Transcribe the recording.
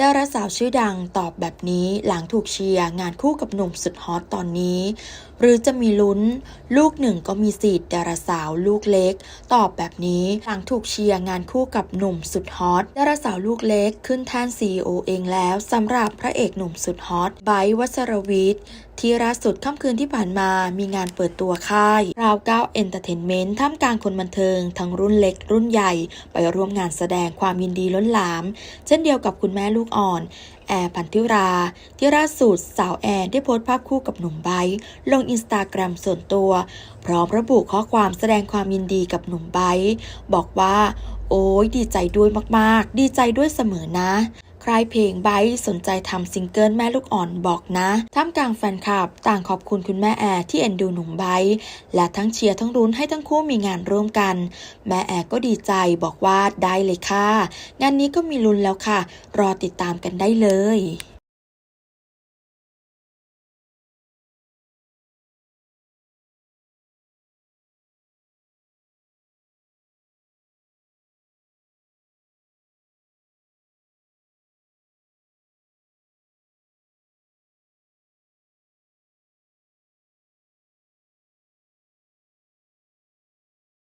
ดาราสาวชื่อดังตอบแบบนี้หลังถูกเชียร์งานคู่กับหนุ่มสุดฮอตตอนนี้ หรือจะมีลุ้น ลูกหนึ่งก็มีสิทธิ์ดาราสาวลูกเล็ก ตอบแบบนี้หลังถูกเชียร์งานคู่กับหนุ่มสุดฮอตดาราสาวลูกเล็กขึ้นแท่น CEO เองแล้วสำหรับพระเอกหนุ่มสุดฮอตไบร์ทวัชรวิทย์ที่ล่าสุดค่ำคืนที่ผ่านมามีงานเปิดตัวค่ายราวเก้าเอนเตอร์เทนเมนต์ท่ามกลางคนบันเทิง ทั้งรุ่นเล็กรุ่นใหญ่ไปร่วมงานแสดงความยินดีล้นหลาม เช่นเดียวกับคุณแม่ลูกอ่อน แอร์พันธิรา ที่ล่าสุดสาวแอร์ได้โพสต์ภาพคู่กับหนุ่มไบร์ลงอินสตาแกรมส่วนตัว พร้อมระบุข้อความแสดงความยินดีกับหนุ่มไบร์บอกว่า โอ้ยดีใจด้วยมากๆ ดีใจด้วยเสมอนะ ใครเพลงไบสนใจทำซิงเกิลแม่ลูกอ่อนบอกนะ ท่ามกลางแฟนคลับ ต่างขอบคุณคุณแม่แอร์ที่เอ็นดูหนุ่มไบและทั้งเชียร์ทั้งรุ้นให้ทั้งคู่มีงานร่วมกัน แม่แอร์ก็ดีใจบอกว่าได้เลยค่ะ งานนี้ก็มีลุ้นแล้วค่ะ รอติดตามกันได้เลย